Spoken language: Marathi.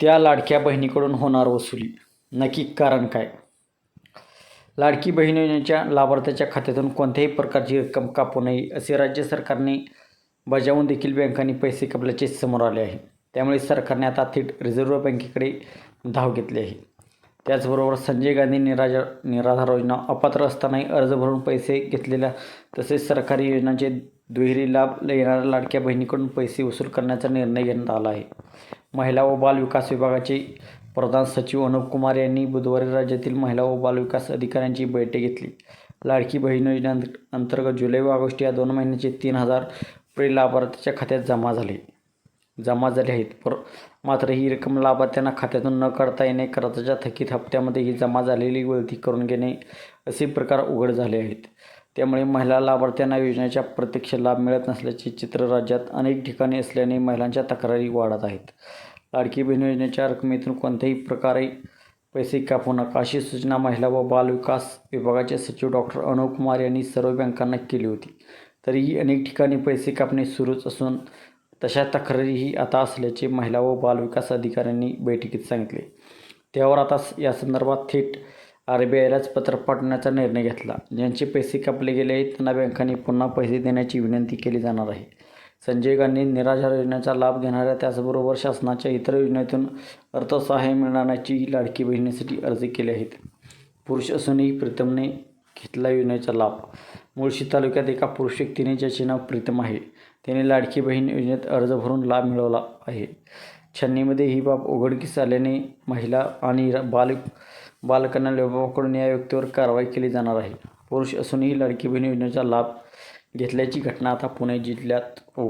त्या लाडक्या बहिणीकडून होणार वसुली. नक्की कारण काय? लाडकी बहीण योजनेच्या लाभार्थ्याच्या खात्यातून कोणत्याही प्रकारची रक्कम कापू नये असे राज्य सरकारने बजावून देखील बँकांनी पैसे कापल्याचे समोर आले आहे. त्यामुळे सरकारने आता थेट रिझर्व्ह बँकेकडे धाव घेतली आहे. त्याचबरोबर संजय गांधी निराजा निराधार योजना अपात्र असतानाही अर्ज भरून पैसे घेतलेल्या तसेच सरकारी योजनांचे दुहेरी लाभ येणाऱ्या लाडक्या बहिणीकडून पैसे वसूल करण्याचा निर्णय घेण्यात आला आहे. महिला व बाल विकास विभागाचे प्रधान सचिव अनुप कुमार यांनी बुधवारी राज्यातील महिला व बालविकास अधिकाऱ्यांची बैठक घेतली. लाडकी बहीण योजने अंतर्गत जुलै व ऑगस्ट या दोन महिन्याचे तीन हजार रुपये लाभार्थ्याच्या खात्यात जमा झाले. जमा झाले आहेत. पर मात्र ही रक्कम लाभार्थ्यांना खात्यातून न काढता येणे कर्जाच्या थकीत हप्त्यामध्ये ही जमा झालेली गळती करून घेणे असे प्रकार उघड झाले आहेत. त्यामुळे महिला लाभार्थ्यांना योजनेच्या प्रत्यक्ष लाभ मिळत नसल्याचे चित्र राज्यात अनेक ठिकाणी असल्याने महिलांच्या तक्रारी वाढत आहेत. लाडकी बहीण योजनेच्या रकमेतून कोणत्याही प्रकारे पैसे कापू नका अशी सूचना महिला व बालविकास विभागाचे सचिव डॉक्टर अनुप कुमार यांनी सर्व बँकांना केली होती. तरीही अनेक ठिकाणी पैसे कापणे सुरूच असून तशा तक्रारीही आता असल्याचे महिला व बालविकास अधिकाऱ्यांनी बैठकीत सांगितले. त्यावर आता या संदर्भात थेट आर बी आयलाच पत्र पाठवण्याचा निर्णय घेतला. ज्यांचे पैसे कापले गेले आहेत त्यांना बँकांनी पुन्हा पैसे देण्याची विनंती केली जाणार आहे. संजय गांधी निराधार योजनेचा लाभ घेणाऱ्या त्याचबरोबर शासनाच्या इतर योजनेतून अर्थसहाय्य मिळण्याची लाडकी बहिणीसाठी अर्ज केले आहेत. पुरुष असूनही प्रीतमने घेतला योजनेचा लाभ. मुळशी तालुक्यात एका पुरुष व्यक्तीने ज्याचे नाव प्रीतम आहे त्याने लाडकी बहीण योजनेत अर्ज भरून लाभ मिळवला आहे. छन्नीमध्ये ही बाब उघडकीस आल्याने महिला आणि बाल बालकांना विभागाकडून या व्यक्तीवर कारवाई केली जाणार आहे. पुरुष असूनही लाडकी बहीण योजनेचा लाभ घेतल्याची घटना आता पुणे जिल्ह्यात